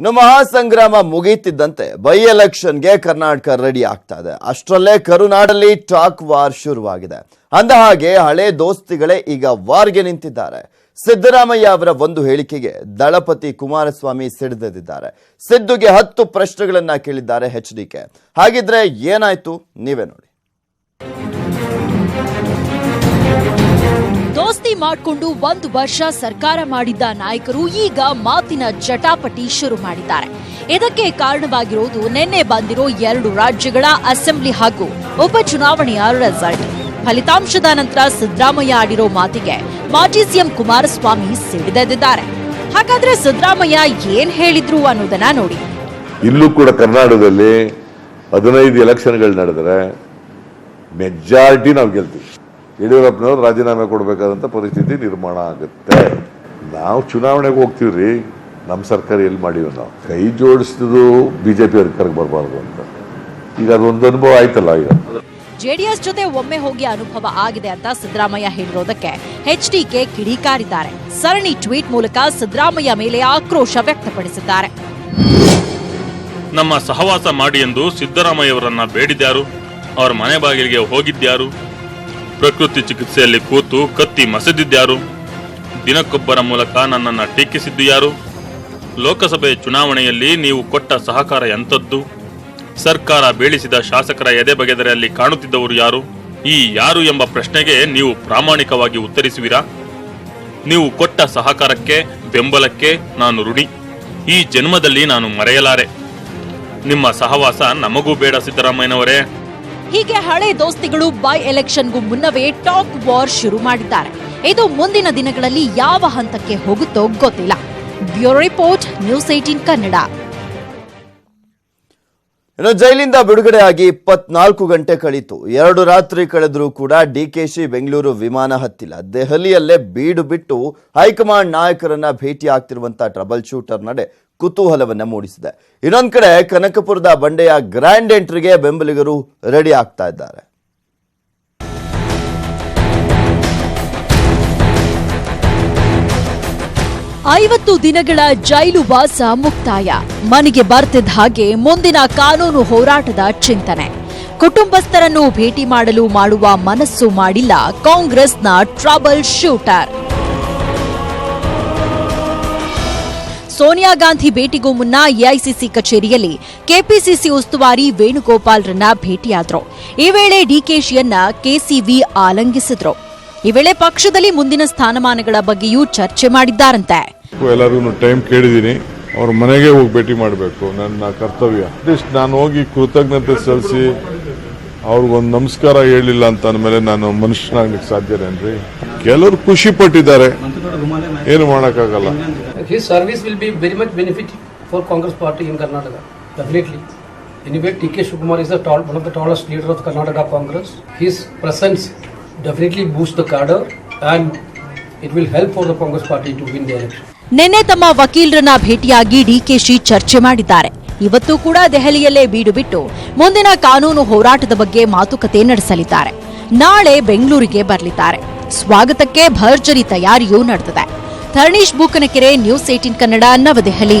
ಇನ್ನು ಮಹಾಸಂಗ್ರಾಮ ಮುಗಿಯುತ್ತಿದ್ದಂತೆ ಬೈ ಎಲೆಕ್ಷನ್ಗೆ ಕರ್ನಾಟಕ ರೆಡಿ ಆಗ್ತಾ ಇದೆ. ಅಷ್ಟರಲ್ಲೇ ಕರುನಾಡಲ್ಲಿ ಟಾಕ್ ವಾರ್ ಶುರುವಾಗಿದೆ. ಅಂದ ಹಾಗೆ ಹಳೆ ದೋಸ್ತಿಗಳೇ ಈಗ ವಾರ್ಗೆ ನಿಂತಿದ್ದಾರೆ. ಸಿದ್ದರಾಮಯ್ಯ ಅವರ ಒಂದು ಹೇಳಿಕೆಗೆ ದಳಪತಿ ಕುಮಾರಸ್ವಾಮಿ ಸಿಡಿದಿದ್ದಾರೆ ಸಿದ್ದುಗೆ ಹತ್ತು ಪ್ರಶ್ನೆಗಳನ್ನ ಕೇಳಿದ್ದಾರೆ ಎಚ್ ಡಿ ಕೆ. ಹಾಗಿದ್ರೆ ಏನಾಯ್ತು? ನೀವೇ ನೋಡಿ. ದೋಸ್ತಿ ಮಾಡಿಕೊಂಡು ಒಂದು ವರ್ಷ ಸರ್ಕಾರ ಮಾಡಿದ್ದ ನಾಯಕರು ಈಗ ಮಾತಿನ ಜಟಾಪಟಿ ಶುರು ಮಾಡಿದ್ದಾರೆ. ಇದಕ್ಕೆ ಕಾರಣವಾಗಿರುವುದು ನಿನ್ನೆ ಬಂದಿರೋ ಎರಡು ರಾಜ್ಯಗಳ ಅಸೆಂಬ್ಲಿ ಹಾಗೂ ಉಪಚುನಾವಣೆಯ ರಿಸಲ್ಟ್ ಫಲಿತಾಂಶದ ನಂತರ ಸಿದ್ದರಾಮಯ್ಯ ಆಡಿರೋ ಮಾತಿಗೆ ಮಾಜಿ ಸಿಎಂ ಕುಮಾರಸ್ವಾಮಿ ಸಿಡಿದೆದ್ದಿದ್ದಾರೆ. ಹಾಗಾದ್ರೆ ಸಿದ್ದರಾಮಯ್ಯ ಏನ್ ಹೇಳಿದ್ರು ಅನ್ನೋದನ್ನ ನೋಡಿ. ಇಲ್ಲೂ ಕೂಡ ಕರ್ನಾಟಕದಲ್ಲಿ ಹದಿನೈದು ಎಲೆಕ್ಷನ್ಗಳು ನಡೆದರೆ ಮೆಜಾರಿಟಿ ನಾವು ಗೆಲ್ತೀವಿ. ಯಡಿಯೂರಪ್ಪನವ್ರು ರಾಜೀನಾಮೆ ಕೊಡಬೇಕಾದಂಥ ಪರಿಸ್ಥಿತಿ ನಿರ್ಮಾಣ ಆಗುತ್ತೆ. ನಾವು ಚುನಾವಣೆಗೆ ಹೋಗ್ತೀವ್ರಿ. ನಮ್ಮ ಸರ್ಕಾರ ಎಲ್ಲಿ ಮಾಡಿವಿ ನಾವು. ಕೈ ಜೋಡಿಸಿದ್ದು ಬಿ ಜೆ ಪಿ ಅಧಿಕಾರಕ್ಕೆ ಬರಬಾರ್ದು ಅಂತ. ಈಗ ಅದೊಂದು ಅನುಭವ ಆಯ್ತಲ್ಲ ಈಗ. ಜೆಡಿಎಸ್ ಜೊತೆ ಒಮ್ಮೆ ಹೋಗಿ ಅನುಭವ ಆಗಿದೆ ಅಂತ ಸಿದ್ದರಾಮಯ್ಯ ಹೇಳಿರೋದಕ್ಕೆ ಎಚ್ಡಿಕೆ ಕಿಡಿಕಾರಿದ್ದಾರೆ. ಸರಣಿ ಟ್ವೀಟ್ ಮೂಲಕ ಸಿದ್ದರಾಮಯ್ಯ ಮೇಲೆ ಆಕ್ರೋಶ ವ್ಯಕ್ತಪಡಿಸಿದ್ದಾರೆ. ನಮ್ಮ ಸಹವಾಸ ಮಾಡಿ ಎಂದು ಸಿದ್ದರಾಮಯ್ಯವರನ್ನ ಬೇಡಿದ್ಯಾರು? ಅವರ ಮನೆ ಬಾಗಿಲಿಗೆ ಹೋಗಿದ್ಯಾರು? ಪ್ರಕೃತಿ ಚಿಕಿತ್ಸೆಯಲ್ಲಿ ಕೂತು ಕತ್ತಿ ಮಸೆದಿದ್ದ್ಯಾರು ದಿನಕ್ಕೊಬ್ಬರ ಮೂಲಕ ನನ್ನನ್ನು ಟೀಕಿಸಿದ್ದು ಯಾರು? ಲೋಕಸಭೆ ಚುನಾವಣೆಯಲ್ಲಿ ನೀವು ಕೊಟ್ಟ ಸಹಕಾರ ಎಂಥದ್ದು? ಸರ್ಕಾರ ಬೀಳಿಸಿದ ಶಾಸಕರ ಎದೆ ಬಗೆದರೆ ಅಲ್ಲಿ ಕಾಣುತ್ತಿದ್ದವರು ಯಾರು? ಈ ಯಾರು ಎಂಬ ಪ್ರಶ್ನೆಗೆ ನೀವು ಪ್ರಾಮಾಣಿಕವಾಗಿ ಉತ್ತರಿಸುವಿರಾ? ನೀವು ಕೊಟ್ಟ ಸಹಕಾರಕ್ಕೆ, ಬೆಂಬಲಕ್ಕೆ ನಾನು ಋಣಿ. ಈ ಜನ್ಮದಲ್ಲಿ ನಾನು ಮರೆಯಲಾರೆ. ನಿಮ್ಮ ಸಹವಾಸ ನಮಗೂ ಬೇಡ, ಸಿದ್ದರಾಮಯ್ಯನವರೇ. ಹೀಗೆ ಹಳೆ ದೋಸ್ತಿಗಳು ಬೈ ಎಲೆಕ್ಷನ್ಗೂ ಮುನ್ನವೇ ಟಾಕ್ ವಾರ್ ಶುರು ಮಾಡಿದ್ದಾರೆ. ಇದು ಮುಂದಿನ ದಿನಗಳಲ್ಲಿ ಯಾವ ಹಂತಕ್ಕೆ ಹೋಗುತ್ತೋ ಗೊತ್ತಿಲ್ಲ. Bureau report, news eighteen Kannada. ಇನ್ನು ಜೈಲಿಂದ ಬಿಡುಗಡೆಯಾಗಿ ಇಪ್ಪತ್ನಾಲ್ಕು ಗಂಟೆ ಕಳೀತು. ಎರಡು ರಾತ್ರಿ ಕಳೆದರೂ ಕೂಡ ಡಿಕೆಶಿ ಬೆಂಗಳೂರು ವಿಮಾನ ಹತ್ತಿಲ್ಲ. ದೆಹಲಿಯಲ್ಲೇ ಬೀಡು ಬಿಟ್ಟು ಹೈಕಮಾಂಡ್ ನಾಯಕರನ್ನ ಭೇಟಿ ಆಗ್ತಿರುವಂತಹ ಟ್ರಬಲ್ ಶೂಟರ್ ನಡೆ ಕುತೂಹಲವನ್ನ ಮೂಡಿಸಿದೆ. ಇನ್ನೊಂದು ಕಡೆ ಕನಕಪುರದ ಬಂಡೆಯ ಗ್ರ್ಯಾಂಡ್ ಎಂಟ್ರಿಗೆ ಬೆಂಬಲಿಗರು ರೆಡಿ ಆಗ್ತಾ ಇದ್ದಾರೆ. ಐವತ್ತು ದಿನಗಳ ಜೈಲು ವಾಸ ಮುಕ್ತಾಯ. ಮನೆಗೆ ಬರ್ತಿದ್ದ ಹಾಗೆ ಮುಂದಿನ ಕಾನೂನು ಹೋರಾಟದ ಚಿಂತನೆ. ಕುಟುಂಬಸ್ಥರನ್ನು ಭೇಟಿ ಮಾಡಲು ಮಾಡುವ ಮನಸ್ಸು ಮಾಡಿಲ್ಲ ಕಾಂಗ್ರೆಸ್ನ ಟ್ರಬಲ್ ಶೂಟರ್. ಸೋನಿಯಾ ಗಾಂಧಿ ಭೇಟಿಗೂ ಮುನ್ನ ಎಐಸಿಸಿ ಕಚೇರಿಯಲ್ಲಿ ಕೆಪಿಸಿಸಿ ಉಸ್ತುವಾರಿ ವೇಣುಗೋಪಾಲ್ರನ್ನ ಭೇಟಿಯಾದರು. ಈ ವೇಳೆ ಡಿಕೆಶಿಯನ್ನ ಕೆಸಿವಿ ಆಲಂಗಿಸಿದ್ರು. ಈ ವೇಳೆ ಪಕ್ಷದಲ್ಲಿ ಮುಂದಿನ ಸ್ಥಾನಮಾನಗಳ ಬಗ್ಗೆಯೂ ಚರ್ಚೆ ಮಾಡಿದ್ದಾರಂತೆ. ಎಲ್ಲರಿಗೂ ಟೈಮ್ ಕೇಳಿದ್ದೀನಿ. ಅವ್ರ ಮನೆಗೆ ಹೋಗಿ ಭೇಟಿ ಮಾಡಬೇಕು, ನನ್ನ ಕರ್ತವ್ಯ. ಅಟ್ಲೀಸ್ಟ್ ನಾನು ಹೋಗಿ ಕೃತಜ್ಞತೆ ಸಲ್ಲಿಸಿ ಅವ್ರಿಗೊಂದು ನಮಸ್ಕಾರ ಹೇಳಿಲ್ಲ ಅಂತ ಅಂದಮೇಲೆ ನಾನು ಮನುಷ್ಯನಾಗ್ಲಿಕ್ಕೆ ಸಾಧ್ಯನೇನ್ರಿ ಕೆಲವರು ಖುಷಿ ಪಟ್ಟಿದ್ದಾರೆ. ಏನು ಮಾಡೋಕ್ಕಾಗಲ್ಲ. His service will be very much benefit for Congress party in Karnataka. Definitely. Anyway, TK Shukumar is the tall, one of the tallest leader of Karnataka Congress. His presence definitely boosts the cadre and it will help for the Congress party to win the election. ನಿನ್ನೆ ತಮ್ಮ ವಕೀಲರನ್ನ ಭೇಟಿಯಾಗಿ ಡಿಕೆಶಿ ಚರ್ಚೆ ಮಾಡಿದ್ದಾರೆ ಇವತ್ತು ಕೂಡ ದೆಹಲಿಯಲ್ಲೇ ಬೀಡು ಬಿಟ್ಟು ಮುಂದಿನ ಕಾನೂನು ಹೋರಾಟದ ಬಗ್ಗೆ ಮಾತುಕತೆ ನಡೆಸಲಿದ್ದಾರೆ ನಾಳೆ ಬೆಂಗಳೂರಿಗೆ ಬರಲಿದ್ದಾರೆ ಸ್ವಾಗತಕ್ಕೆ ಭರ್ಜರಿ ತಯಾರಿಯೂ ನಡೆದಿದೆ ಧರಣೀಶ್ ಬೂಕನಕೆರೆ ನ್ಯೂಸ್ ಏಟೀನ್ ಕನ್ನಡ ನವದೆಹಲಿ.